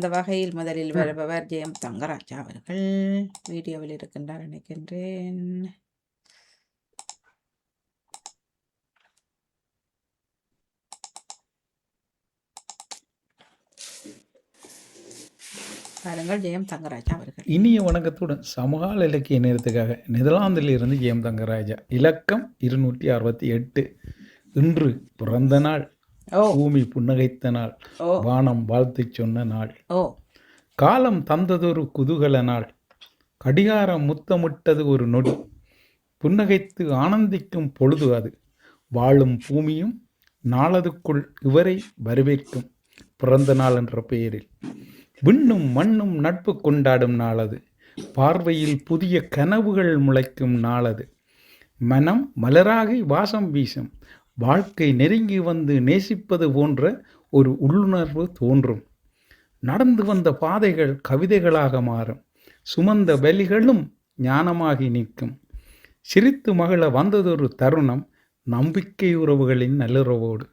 அந்த வகையில் முதலில் வருபவர் ஜெயம் தங்கராஜா அவர்கள் வீடியோவில் இருக்கின்றார் நினைக்கின்றேன். பாருங்கள் ஜெயம் தங்கராஜா அவர்கள். இனிய வணக்கத்துடன் சமகால இலக்கிய நேரத்துக்காக நெதர்லாந்தில் இருந்து ஜெயம் தங்கராஜா. இலக்கம் இருநூற்றி அறுபத்தி எட்டு. இன்று பிறந்த நாள். பூமி புன்னகைத்த நாள் வானம் வாழ்த்து சொன்ன நாள். காலம் தந்ததொரு குதூகல நாள் கடிகாரம் முத்தமிட்டது ஒரு நொடி. புன்னகைத்து ஆனந்திக்கும் பொழுது அது வாழும் பூமியும் நாளதுக்குள் இவரை வரவேற்கும் பிறந்த நாள் என்ற பெயரில். விண்ணும் மண்ணும் நட்பு கொண்டாடும் நாளது பார்வையில் புதிய கனவுகள் முளைக்கும் நாளது மனம் மலராகி வாசம் வீசும் வாழ்க்கை நெருங்கி வந்து நேசிப்பது போன்ற ஒரு உள்ளுணர்வு தோன்றும். நடந்து வந்த பாதைகள் கவிதைகளாக மாறும். சுமந்த வலிகளும் ஞானமாகி நிற்கும். சிரித்து மகிழ வந்ததொரு தருணம் நம்பிக்கை உறவுகளின் நல்லுறவோடு.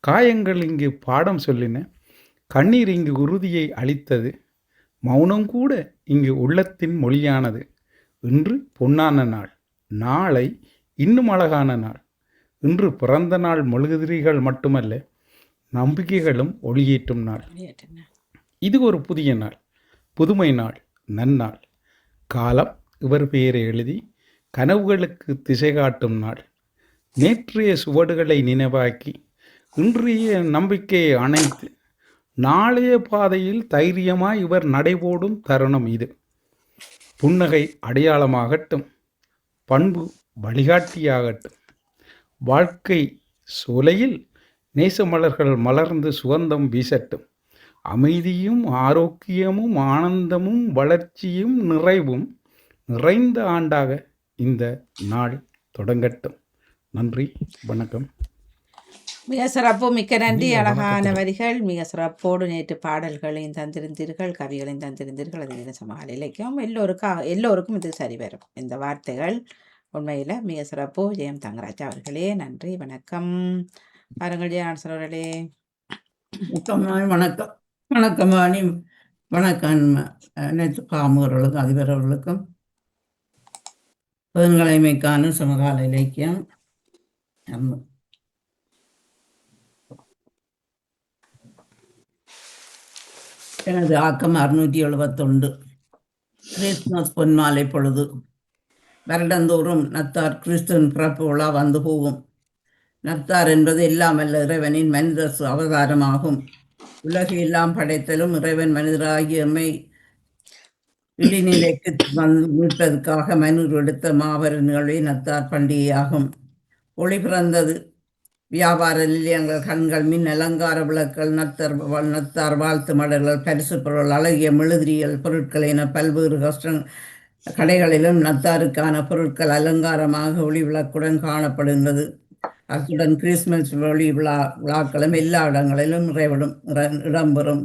காயங்கள் இங்கு பாடம் சொல்லின. கண்ணீர் இங்கு உறுதியை அளித்தது. மௌனம் கூட இங்கு உள்ளத்தின் மொழியானது. இன்று பொன்னான நாள். நாளை இன்னும் அழகான நாள். இன்று பிறந்த நாள் மெழுகுதிரிகள் மட்டுமல்ல நம்பிக்கைகளும் ஒளியேற்றும் நாள். இது ஒரு புதிய நாள் புதுமை நாள் நன்னாள். காலம் இவர் பெயரை எழுதி கனவுகளுக்கு திசை காட்டும் நாள். நேற்றைய சுவடுகளை நினைவாக்கி இன்றைய நம்பிக்கையை அணைத்து நாளைய பாதையில் தைரியமாய் இவர் நடைபோடும் தருணம் இது. புன்னகை அடையாளமாகட்டும் பண்பு வழிகாட்டியாகட்டும். வாழ்க்கை சோலையில் நேசமலர்கள் மலர்ந்து சுகந்தம் வீசட்டும். அமைதியும் ஆரோக்கியமும் ஆனந்தமும் வளர்ச்சியும் நிறைவும் நிறைந்த ஆண்டாக இந்த நாள் தொடங்கட்டும். நன்றி வணக்கம். மிக சிறப்பு மிக்க நன்றி அழகான. வரிகள். மிக சிறப்போடு நேற்று பாடல்களையும் தந்திருந்தீர்கள் கவிகளையும் தந்திருந்தீர்கள். அது சமாள இலக்கியம். எல்லோருக்கும் எல்லோருக்கும் இது சரி வரும் இந்த வார்த்தைகள் உண்மையில் மிக சிறப்பு. ஜெயம் தங்கராஜா அவர்களே நன்றி வணக்கம். பாருங்கள் ஜெயான்சர் அவர்களே. வணக்கம் வணக்கம். வாணி வணக்கம் நேற்று பாமூர்களுக்கும் அதிபர் அவர்களுக்கும் பெருங்கலைமைக்கான சமகால இலக்கியம். எனது ஆக்கம் அறுநூற்றி எழுபத்தொண்டு கிறிஸ்துமஸ் பொன்மாலை பொழுது. வருடந்தோறும் நத்தார் கிறிஸ்துவின் பிறப்பு விழா வந்து போகும். நத்தார் என்பது எல்லாம் அல்ல இறைவனின் மனித அவதாரமாகும். உலகு எல்லாம் படைத்தலும் இறைவன் மனிதராகிய எம்மை இழிநிலைக்கு வந்து மீட்பதற்காக மனிதர் எடுத்த மாபெரும் நிகழ்வே நத்தார் பண்டிகையாகும். ஒளி பிறந்தது. வியாபார நிலையங்கள் கண்கள் மின் அலங்கார விளக்குகள் நத்தர் வ- நத்தார் வாழ்த்து மடல்கள் பரிசு பொருள் அழகிய மெழுதிரியல் பொருட்கள் என பல்வேறு கஷ்டம் கடைகளிலும் நத்தாருக்கான பொருட்கள் அலங்காரமாக ஒளி விளக்குடன் காணப்படுகின்றது. அத்துடன் கிறிஸ்துமஸ் ஒளி விழா விழாக்களும் எல்லா இடங்களிலும் நிறைவிடும் இடம்பெறும்.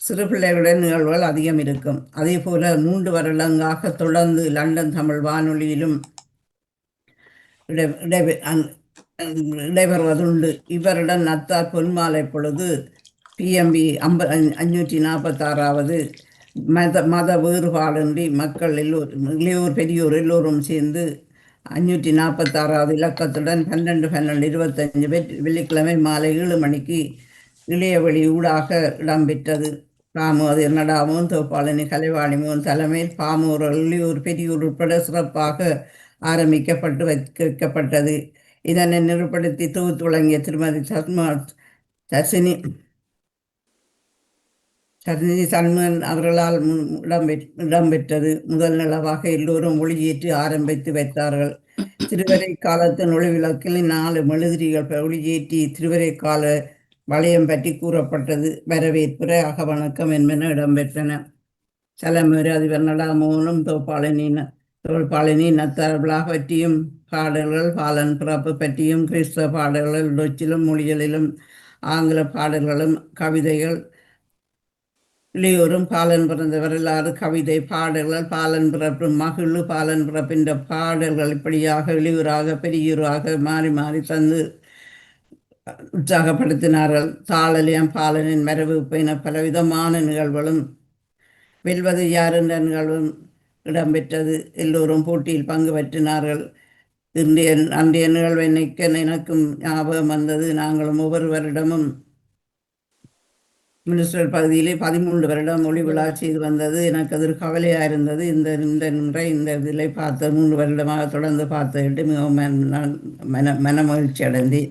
சிறு பிள்ளைகளுடன் நிகழ்வுகள் அதிகம் இருக்கும். அதே போல மூன்று வருடங்களாக தொடர்ந்து லண்டன் தமிழ் வானொலியிலும் இடை இடைபெறுவதுண்டு. இவருடன் நத்தார் பொன்மாலை பொழுது பிஎம்பி ஐம்ப அஞ்சூற்றி நாற்பத்தாறாவது மத மத வேறுபாடின்றி மக்கள் எல்லோரும் இளையோர் பெரியோர் எல்லோரும் சேர்ந்து அஞ்சூற்றி நாற்பத்தாறாவது இலக்கத்துடன் பன்னெண்டு பன்னெண்டு இருபத்தஞ்சு வெள்ளி- வெள்ளிக்கிழமை மாலை ஏழு மணிக்கு இளையவழி ஊடாக இடம்பெற்றது. ராமு நடாமும் தோப்பாளனி கலைவாணிமும் தலைமையில் பாமூர் இளையோர் பெரியோர் உட்பட சிறப்பாக ஆரம்பிக்கப்பட்டு வைக்கப்பட்டது இதனை நிறுப்படுத்தி தொகுத்து வழங்கிய திருமதி சர்மா சசினி சர்மினி சண்முகன் அவர்களால் இடம் இடம்பெற்றது. முதல் நிலவாக எல்லோரும் ஒளியேற்றி ஆரம்பித்து வைத்தார்கள். திருவரை காலத்தின் ஒளிவிளக்கில் நாலு மெழுதிரிகள் ஒளியேற்றி திருவரை கால வளையம் பற்றி கூறப்பட்டது. வரவேற்புரை அகவணக்கம் என்பன இடம்பெற்றன. சலமேறு அதிபர் நடாமோகனும் தோப்பாளனி ந- தோல்பாளனி நத்தார் பற்றியும் பாடல்கள் பாலன் பிறப்பு பற்றியும் கிறிஸ்தவ பாடல்கள் டொச்சிலும் மொழிகளிலும் ஆங்கில பாடல்களும் கவிதைகள் இளையோரும் பாலன் பிறந்த வரலாறு கவிதை பாடல்கள் பாலன் பிறப்பு மகிழ் பாலன் பிறப்பின்ற பாடல்கள் இப்படியாக இளையூராக பெரியூராக மாறி மாறி தந்து உற்சாகப்படுத்தினார்கள். தாளலியம் பாலனின் மரபு என பலவிதமான நிகழ்வுகளும் வெல்வது யார் என்ற நிகழ்வும் இடம்பெற்றது. எல்லோரும் போட்டியில் பங்கு பெற்றினார்கள். இன்றைய அன்றைய நிகழ்வை நிற்க எனக்கும் ஞாபகம் வந்தது. நாங்களும் ஒவ்வொரு மினிஸ்டர் பகுதியிலே பதிமூன்று வருடம் மொழி விழா செய்து வந்தது. எனக்கு அது ஒரு கவலையாக இருந்தது. இந்த இந்த முறை இந்த இதில் பார்த்த மூன்று வருடமாக தொடர்ந்து பார்த்துக்கிட்டு மிகவும் நான் மன மன மகிழ்ச்சி அடைந்தேன்.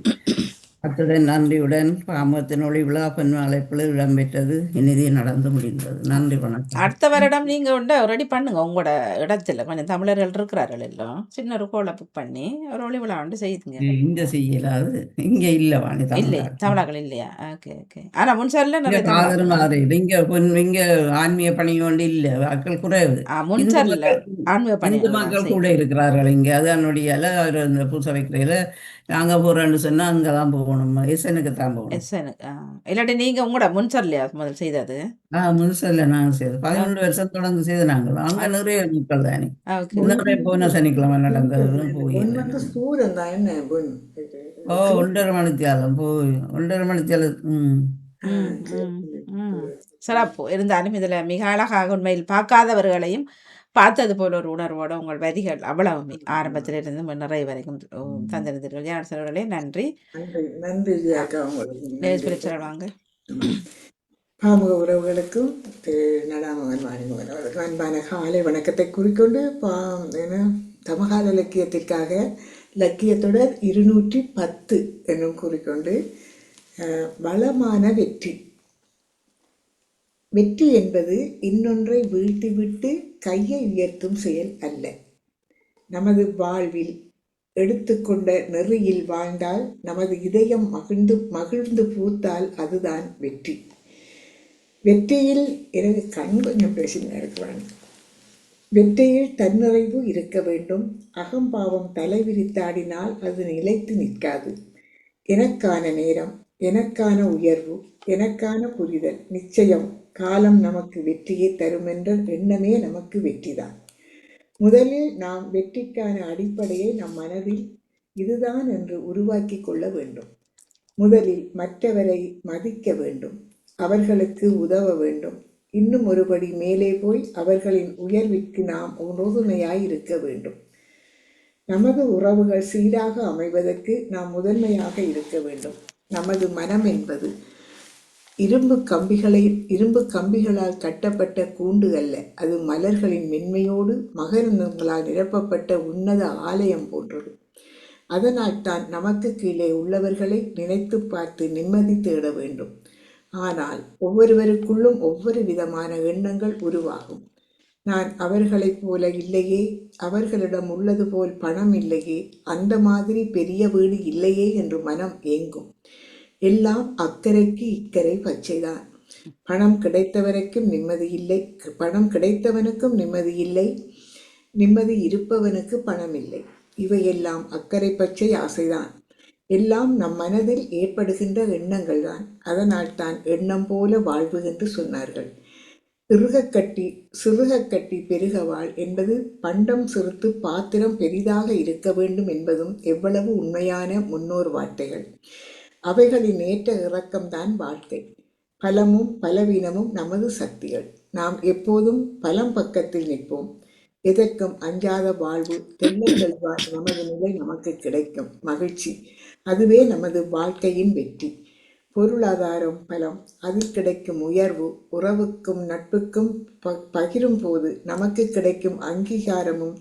அத்துடன் நன்றியுடன் பாமத்தின் ஒளி விழா பெண் அழைப்பில் இடம்பெற்றது. இனிதே நடந்து முடிந்தது. நன்றி வணக்கம். அடுத்த வருடம் நீங்க உண்டு. ரெடி பண்ணுங்க. உங்களோட இடத்துல கொஞ்சம் தமிழர்கள் இருக்கிறார்கள் எல்லாம். சின்ன ஒரு கோலை புக் பண்ணி ஒரு ஒளி விழா வந்து செய்யுங்க இங்க செய்யலாது. இங்க இல்ல வாணி இல்லை தமிழ் தமிழர்கள் இல்லையா? Okay okay. ஆனா முன்சரில் நிறைய மாதிரி இங்க இங்க ஆன்மீக பணி கொண்டு இல்ல. மக்கள் குறைவு. முன்சரில் ஆன்மீக தான் மக்கள் கூட இருக்கிறார்கள் இங்க. அது என்னுடைய அவர் இந்த பூசை வைக்கிறதுல நாங்க போறோம்னு சொன்னா அங்கதான் போகணும். இசனுக்கு தான் போகணும். எஸ் எனக்கு ஆ. இல்லாட்டி நீங்க உங்களோட முன்சர்லையா முதல் செய்தது? ஆஹ் முழுசில் நாங்க செய்தோம் பதினொன்று வருஷம் தொடர்ந்து செய்து நாங்கள் அங்க நிறைய மக்கள் தானே நிறைய போன சனிக்கிழமை நடந்ததும் போய் ஓ ஒன்றரை மணித்தியாலம். போய் ஒன்றரை மணித்தியாலம் ம். சிறப்பு இருந்தாலும் இதில் மிக அழகாக உண்மையில் பார்க்காதவர்களையும் பார்த்தது போல ஒரு உணர்வோட உங்கள் வரிகள் அவ்வளவுமே. ஆரம்பத்திலிருந்து நிறைய வரைக்கும் தந்திருந்தீர்கள். ஜான் அவர்களே நன்றி. நன்றி. வாங்க. பாமுக உறவுகளுக்கும் திரு நடாமகன் வாணிமகன் அன்பான காலை வணக்கத்தை குறிக்கொண்டு பா என சமகால இலக்கியத்திற்காக இலக்கிய தொடர் இருநூற்றி பத்து என்னும் கூறிக்கொண்டு வளமான வெற்றி. வெற்றி என்பது இன்னொன்றை வீழ்த்திவிட்டு கையை உயர்த்தும் செயல் அல்ல. நமது வாழ்வில் எடுத்துக்கொண்ட நெறியில் வாழ்ந்தால் நமது இதயம் மகிழ்ந்து மகிழ்ந்து பூத்தால் அதுதான் வெற்றி. வெற்றியில் எனக்கு கண் கொஞ்சம் பேசின இருக்கிறான் வெற்றியில் தன்னிறைவு இருக்க வேண்டும். அகம்பாவம் தலைவிரித்தாடினால் அது நிலைத்து நிற்காது. எனக்கான நேரம் எனக்கான உயர்வு எனக்கான புரிதல் நிச்சயம் காலம் நமக்கு வெற்றியை தரும் என்ற எண்ணமே நமக்கு வெற்றிதான். முதலில் நாம் வெற்றிக்கான அடிப்படையை நம் மனதில் இதுதான் என்று உருவாக்கி கொள்ள வேண்டும். முதலில் மற்றவரை மதிக்க வேண்டும். அவர்களுக்கு உதவ வேண்டும். இன்னும் ஒருபடி மேலே போய் அவர்களின் உயர்விற்கு நாம் உறுதுணையாய் இருக்க வேண்டும். நமது உறவுகள் சீராக அமைவதற்கு நாம் முதன்மையாக இருக்க வேண்டும். நமது மனம் என்பது இரும்பு கம்பிகளை இரும்பு கம்பிகளால் கட்டப்பட்ட கூண்டு அல்ல. அது மலர்களின் மென்மையோடு மகரந்தங்களால் நிரப்பப்பட்ட உன்னத ஆலயம் போன்றது. அதனால் தான் நமக்கு கீழே உள்ளவர்களை நினைத்து பார்த்து நிம்மதி தேட வேண்டும். ஆனால் ஒவ்வொருவருக்குள்ளும் ஒவ்வொரு விதமான எண்ணங்கள் உருவாகும். நான் அவர்களைப் போல இல்லையே அவர்களிடம் உள்ளது போல் பணம் இல்லையே அந்த மாதிரி பெரிய வீடு இல்லையே என்று மனம் ஏங்கும். எல்லாம் அக்கறைக்கு இக்கரை பச்சைதான் பணம் கிடைத்தவரைக்கும் நிம்மதி இல்லை. பணம் கிடைத்தவனுக்கும் நிம்மதி இல்லை. நிம்மதி இருப்பவனுக்கு பணம் இல்லை. இவையெல்லாம் அக்கறை பச்சை ஆசைதான். எல்லாம் நம் மனதில் ஏற்படுகின்ற எண்ணங்கள் தான் அதனால் தான் எண்ணம் போல வாழ்வு என்று சொன்னார்கள். சிறுகக்கட்டி சிறுகக்கட்டி பெருகவாள் பெருக வாழ் என்பது பண்டம் சிறுத்து பாத்திரம் பெரிதாக இருக்க வேண்டும் என்பதும் எவ்வளவு உண்மையான முன்னோர் வார்த்தைகள். அவைகளின் ஏற்ற இறக்கம்தான் வாழ்க்கை. பலமும் பலவீனமும் நமது சக்திகள். நாம் எப்போதும் பலம் பக்கத்தில் நிற்போம். எதற்கும் அஞ்சாத வாழ்வு தென்னை செல்வார் நமது நிலை நமக்கு கிடைக்கும். மகிழ்ச்சி. அதுவே நமது வாழ்க்கையின் வெற்றி. பொருளாதாரம் பலம். அதில் கிடைக்கும் உயர்வு உறவுக்கும் நட்புக்கும் ப பகிரும் போது நமக்கு கிடைக்கும் அங்கீகாரமும்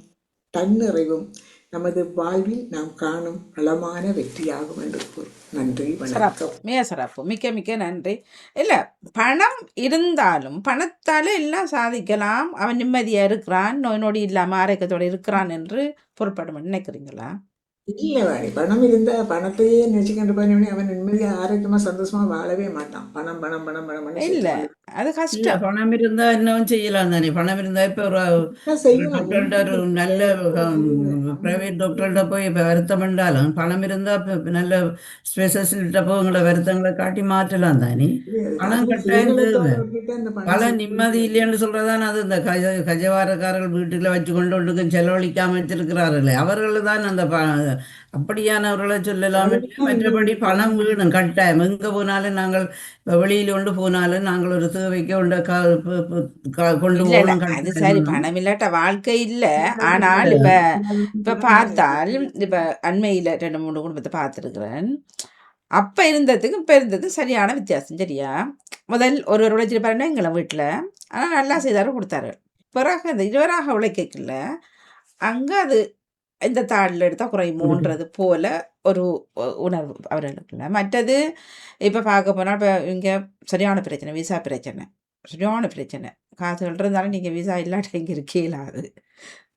தன்னிறைவும் நமது வாழ்வில் நாம் காணும் வளமான வெற்றியாகும் என்று கூறு நன்றி வணக்கம். மிக சிறப்பு மிக்க மிக்க நன்றி. இல்லை பணம் இருந்தாலும் பணத்தால் எல்லாம் சாதிக்கலாம். அவன் நிம்மதியாக இருக்கிறான் நோய் நொடி இல்லாமல் ஆரோக்கியத்தோடு இருக்கிறான் என்று பொருட்படும் நினைக்கிறீங்களா? இல்ல வாணி பணம் இருந்தா பணத்தையே நினைச்சுக்கிட்டு பண்ணி அவன் நிம்மதியா ஆரோக்கியமா சந்தோஷமா வாழவே மாட்டான். பணம் பணம் பணம் பணம் பண்ணி இல்லை. அது கஷ்டம். பணம் இருந்தா இன்னும் செய்யலாம் தானே. பணம் இருந்தா இப்ப ஒரு நல்ல பிரைவேட் டாக்டர்கிட்ட போய் இப்போ வருத்தம் பண்ணாலும் பணம் இருந்தா இப்ப நல்ல ஸ்பெஷலிஸ்ட்ட போய் உங்களோட வருத்தங்களை காட்டி மாற்றலாம் தானே. பணம் கட்டாயம் பல நிம்மதி இல்லைன்னு சொல்றதான் அது. இந்த கஜ கஜவாரக்காரர்கள் வீட்டுல வச்சு கொண்டு ஒன்றுக்கும் செலவழிக்காம வச்சிருக்கிறார்களே. அவர்கள் தான் அந்த அப்படியானவர்களை சொல்லலாம். மற்றபடி பணம் வேணும். கட்டாயம். எங்க போனாலும் நாங்கள் வெளியில கொண்டு போனாலும் நாங்கள் ஒரு தேவைக்கு கொண்டு போகணும். அது சரி. பணம் இல்லாட்ட வாழ்க்கை இல்ல. ஆனால் இப்ப இப்ப பார்த்தால் இப்ப அண்மையில ரெண்டு மூணு குடும்பத்தை பார்த்துருக்குறேன். அப்ப இருந்ததுக்கு இப்ப இருந்தது சரியான வித்தியாசம். சரியா? முதல் ஒருவர் உழைச்சிருப்பாருன்னா எங்களை வீட்டுல ஆனா நல்லா செய்தாரு கொடுத்தாரு. பிறகு அந்த இருவராக உழைக்கல அங்க அது இந்த தாளில் எடுத்தா குறையுமோன்றது போல ஒரு உணர்வு அவர்களுக்குள்ள மற்றது இப்ப பார்க்க போனா இப்ப இங்க சரியான பிரச்சனை விசா பிரச்சனை. சரியான பிரச்சனை. காசுகள் இருந்தாலும் நீங்க விசா இல்லாட்ட இங்க இருக்கே இல்லாது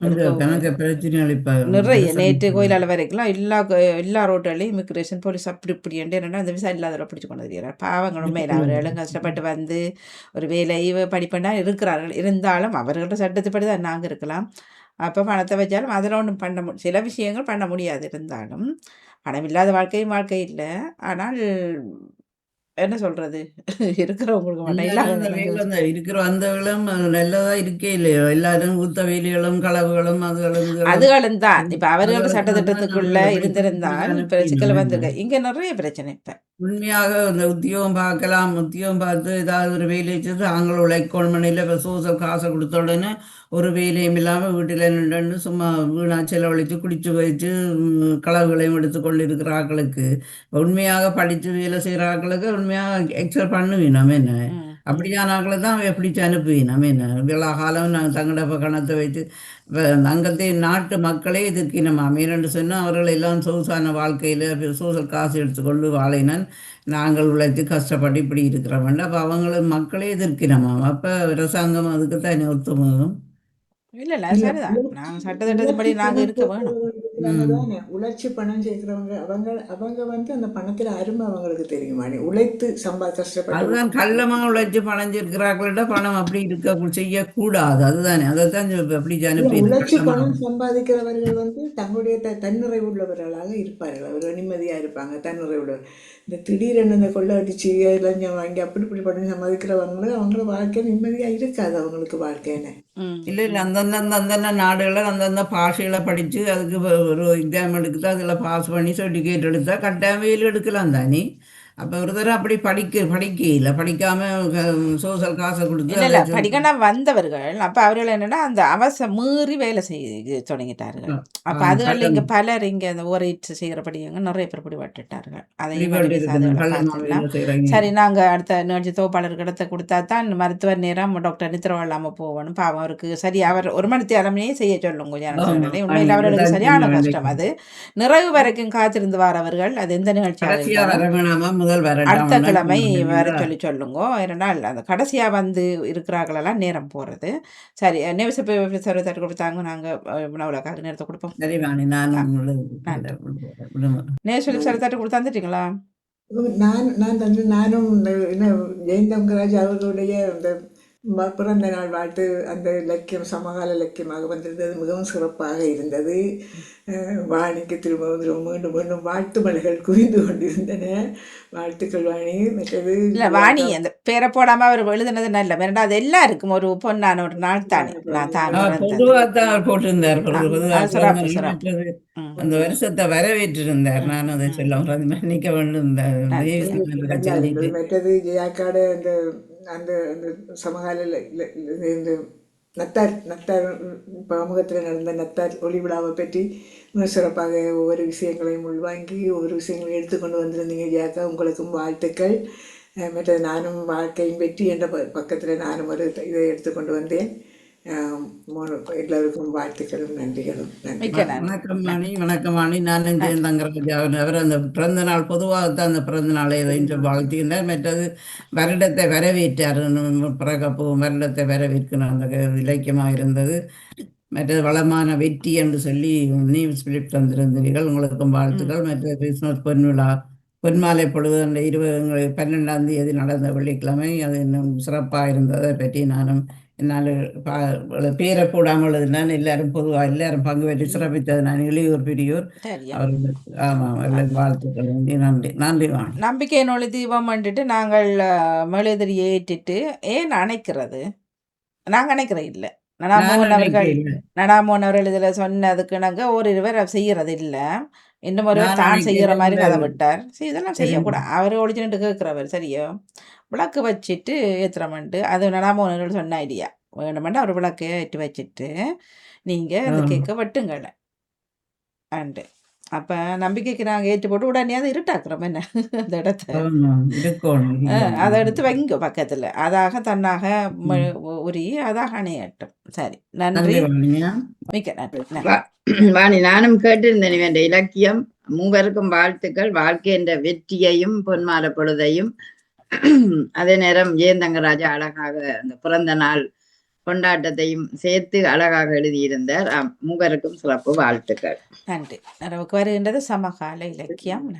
அது கணக்கு பிரச்சனைகள் இப்ப நிறைய நேற்று கோயிலால வரைக்கும் எல்லா எல்லா ரோட்லையும் இமிக்ரேஷன் போலீஸ் அப்படி இப்படி என்னன்னா அந்த விசா இல்லாதவரை பிடிச்சு கொண்டு வருகிறார் பாவங்கள் உண்மையில அவர்களும் கஷ்டப்பட்டு வந்து ஒரு வேலை படிப்பண்டா இருக்கிறார்கள். இருந்தாலும் அவர்களோட சட்டத்துப்படி தான் நாங்கள் இருக்கலாம். அப்போ பணத்தை வச்சாலும் அதில் ஒன்றும் பண்ண மு சில விஷயங்கள் பண்ண முடியாது இருந்தாலும். பணம் இல்லாத வாழ்க்கையும் வாழ்க்கை இல்லை. ஆனால் என்ன சொல்றது? இருக்கிறவங்களுக்கு இருக்கிற வந்தவர்களும் நல்லதா இருக்கே இல்லையோ? எல்லாரும் ஊத்த வேலிகளும் களவுகளும் அதுகளும் அதுகளும் தான் இப்ப அவர்களோட சட்டத்திட்டத்துக்குள்ள இருந்திருந்தால் நம்ம வந்திருக்கு இங்க நிறைய பிரச்சனை இப்ப. உண்மையாக இந்த உத்தியோகம் பார்க்கலாம். உத்தியோகம் பார்த்து ஏதாவது ஒரு வேலை செய்து தாங்கள் உழைக்கணும் இல்லை இப்போ சோசல் காசை கொடுத்த உடனே ஒரு வேலையும் இல்லாமல் வீட்டில் நின்று சும்மா வீணா செலவழித்து குடிச்சு வச்சு கலவுகளையும் களவுகளையும் எடுத்து கொண்டு இருக்கிற ஆக்களுக்கு உண்மையாக படித்து வேலை செய்கிற ஆக்களுக்கு உண்மையாக எக்ஸல் பண்ணுவீனாமே நம்ம என்ன? அப்படியான ஆட்களை தான் அவன் பிடிச்சு அனுப்புவீன். நம்ம என்ன விழா காலம் நாங்கள் தங்கட கணத்தை வைத்து அங்கத்தை நாட்டு மக்களே எதிர்க்கினோம் அமீரன்று சொன்னால் அவர்கள் எல்லாம் சொகுசான வாழ்க்கையில் சோசல் காசு எடுத்துக்கொண்டு வாழினன் நாங்கள் உழைத்து கஷ்டப்பட்டு இப்படி இருக்கிறவன். அப்போ அவங்கள மக்களே எதிர்க்கினோம் அப்போ அரசாங்கம் அதுக்கு தான் ஒத்துமாகும் இல்ல இல்லை சரிதான். நாங்கள் சட்டத்திட்டத்தின்படி நாங்கள் இருக்க வேணும். ம். தானே உழைச்சி பணம் சேர்க்கிறவங்க அவங்க அவங்க வந்து அந்த பணத்துல அருமை அவங்களுக்கு தெரியுமா. உழைத்து சம்பா கஷ்டப்பட்டு அதுதான் கள்ளமாக உழைச்சி பணம் சேர்க்கிறார்கள்ட்ட பணம் அப்படி இருக்க செய்யக்கூடாது. அதுதானே. அதைத்தான் அப்படி உழைச்சி பணம் சம்பாதிக்கிறவர்கள் வந்து தங்களுடைய த தன்னிறைவு உள்ளவர்களாக இருப்பார்கள். அவர் நிம்மதியா இருப்பாங்க தன்னிறைவு இந்த திடீரென இந்த கொள்ளை அடிச்சு லஞ்சம் வாங்கி அப்படி இப்படி பண்ணி சம்பாதிக்கிறவங்களுக்கு அவங்கள வாழ்க்கை நிம்மதியா இருக்காது அவங்களுக்கு வாழ்க்கைன்னு. இல்லை இல்லை அந்தந்த அந்தந்த நாடுகளில் அந்தந்த பாஷைகளை படித்து அதுக்கு ஒரு எக்ஸாம் எடுக்குதா அதில் பாஸ் பண்ணி சர்டிஃபிகேட் எடுத்தால் கட்டாயம் வெயில் எடுக்கலாம் தானே? அப்போ ஒரு தடவை அப்படி படிக்க படிக்கல படிக்காமல் சோசல் காசை கொடுத்து இல்ல அதை படிக்கணும் வந்தவர்கள் அப்ப அவர்கள் என்னன்னா அந்த அவச மீறி வேலை செய்ய தொடங்கிட்டார்கள். அப்ப ஆ, அதுகள் இங்க. பலர் இங்க அந்த ஓரைட்டு செய்யறபடியங்க நிறைய பேர் பிடிபட்டுட்டார்கள் செய்கிறாங்க சரி நாங்க அடுத்த நிகழ்ச்சி தொகுப்பாளருக்கு இடத்த கொடுத்தா தான் மருத்துவர் நேரம் டாக்டர் நித்திரவா இல்லாம போகணும். பாவம் அவருக்கு சரி அவர் ஒரு மணி தேரமே செய்ய ஆமா. சோழனை. உண்மையில் அது அவர்களுக்கு சரியான கஷ்டம் அது. நிறைவு வரைக்கும் காத்திருந்து வாரவர்கள் அது எந்த நிகழ்ச்சியாக வர முதல் வரட்டும் அடுத்த கிழமை வர சொல்லி சொல்லுங்க. இரண்டால் அந்த கடைசியா வந்து இருக்கிறாங்களெல்லாம் நேரம் போறது. சரி நேவச தட்டு கொடுத்தாங்க. நாங்க அஹ், உணவுலக்காக நேரத்தை கொடுப்போம். சரி வாணி. நான் நேசலி சரி தட்டு கொடுத்தாந்துட்டீங்களா நான் நான் தந்து நானும் இந்த என்ன ஜெயந்தங்கராஜ் அவர்களுடைய அந்த பிறந்த நாள் வாழ்த்து அந்த இலக்கியம் சமகால இலக்கியமாக வந்திருந்தது. மிகவும் சிறப்பாக இருந்தது. வாணிக்கு திரும்ப மீண்டும் மீண்டும் வாழ்த்து மலைகள் குவிந்து கொண்டிருந்தன. வாழ்த்துக்கள் வாணி மற்றது இல்ல வாணி அந்த பேரை போடாம அவர் எழுதுனது நல்ல. வேண்டாம் எல்லாருக்கும் ஒரு பொண்ணான ஒரு நாள் தானே. நான் தான் போட்டிருந்தார். அந்த வருஷத்தை வரவேற்றிருந்தார். நான் அதை சொல்ல அது மன்னிக்க வேண்டும். மற்றது ஜெயாக்காட அந்த அந்த அந்த சமகால இந்த நத்தார் நத்தார் பமுகத்தில் நடந்த நத்தார் ஒளி விழாவை பற்றி மிக சிறப்பாக ஒவ்வொரு விஷயங்களையும் உள்வாங்கி ஒவ்வொரு விஷயங்களையும் எடுத்துக்கொண்டு வந்திருந்தீங்க ஜெயாக்கா உங்களுக்கும் வாழ்த்துக்கள். மற்ற நானும் வாழ்க்கையும் வெற்றி என்ற பக்கத்தில் நானும் ஒரு இதை எடுத்துக்கொண்டு வந்தேன். எல்லோருக்கும் வாழ்த்துக்களும் நன்றிகளும் வணக்கம் மணி வணக்கம் மணி நான் ஜெயந்தங்கராஜா அவர் அந்த பிறந்த நாள் பொதுவாகத்தான் அந்த பிறந்த நாளை எதையும் வாழ்த்தினார் மற்றது வருடத்தை வரவேற்றார். பிறகப்போ வருடத்தை வரவேற்கணும் அந்த இலக்கியமாக இருந்தது. மற்றது வளமான வெற்றி என்று சொல்லி நியூஸ் பிலிப் தந்திருந்தீர்கள். உங்களுக்கும் வாழ்த்துக்கள். மற்றது கிறிஸ்துமஸ் பொன்விழா பொன்மாலை பொழுது அந்த இருபது பன்னெண்டாம் தேதி நடந்த வெள்ளிக்கிழமை. அது இன்னும் சிறப்பாக இருந்ததை பற்றி நானும் என்னால் பா- பேரை போடாமல் எழுதினான் எல்லாரும் பொதுவாக எல்லாரும் பங்கு பெற்று சிறப்பித்தது நான் இளையோர் பெரியோர். அவர்களுக்கு ஆமாம் அவர்களுக்கு வாழ்த்துக்கள். நன்றி நன்றி நன்றி நம்பிக்கை நொழி தீபம் வந்துட்டு நாங்கள் அஹ், மெழுதிரியை ஏற்றிட்டு ஏன் அணைக்கிறது? நாங்க அணைக்கிறது இல்லை. நான் நடாமோகன் அவர்கள் நினைக்கிறேன் நடாமோகன் அவர்கள் இதில் சொன்னதுக்கு நாங்கள் ஒரு இருவர் செய்யறது இல்லை. இன்னும் ஒரு தான் செய்யற மாதிரி கதை விட்டார். சரி இதெல்லாம். செய்யக்கூடாது அவர் ஒளிச்சுட்டு கேட்குறவர் சரியா? விளக்கு வச்சுட்டு ஏத்துறமண்டு அது நடாம சொன்ன ஐடியா வேணுமெண்டு அவர் விளக்கு ஏற்றி வச்சுட்டு நீங்க அந்த. கேக்கை வெட்டுங்கள அண்டு அப்ப நம்பிக்கைக்கு நாங்க ஏற்றி போட்டு உடனே அதை இருட்டாக்குறோம். என்ன? அந்த இடத்த. அதை எடுத்து வைங்க பக்கத்துல. அதாக தன்னாக உரி அதாக அணையட்டும். சரி. நன்றி. மிக்க நன்றி. வாணி நானும் கேட்டிருந்தேன் இவன் இலக்கியம். மூவருக்கும் வாழ்த்துக்கள். வாழ்க்கை என்ற வெற்றியையும் பொன்மால பொழுதையும். அதே நேரம் ஜெயந்தங்கராஜா அழகாக அந்த பிறந்த நாள் கொண்டாட்டத்தையும் சேர்த்து அழகாக எழுதியிருந்தார். மூவருக்கும் சிறப்பு வாழ்த்துக்கள். நன்றி. நிறைவுக்கு வருகின்றது சமகால இலக்கியம். நன்றி.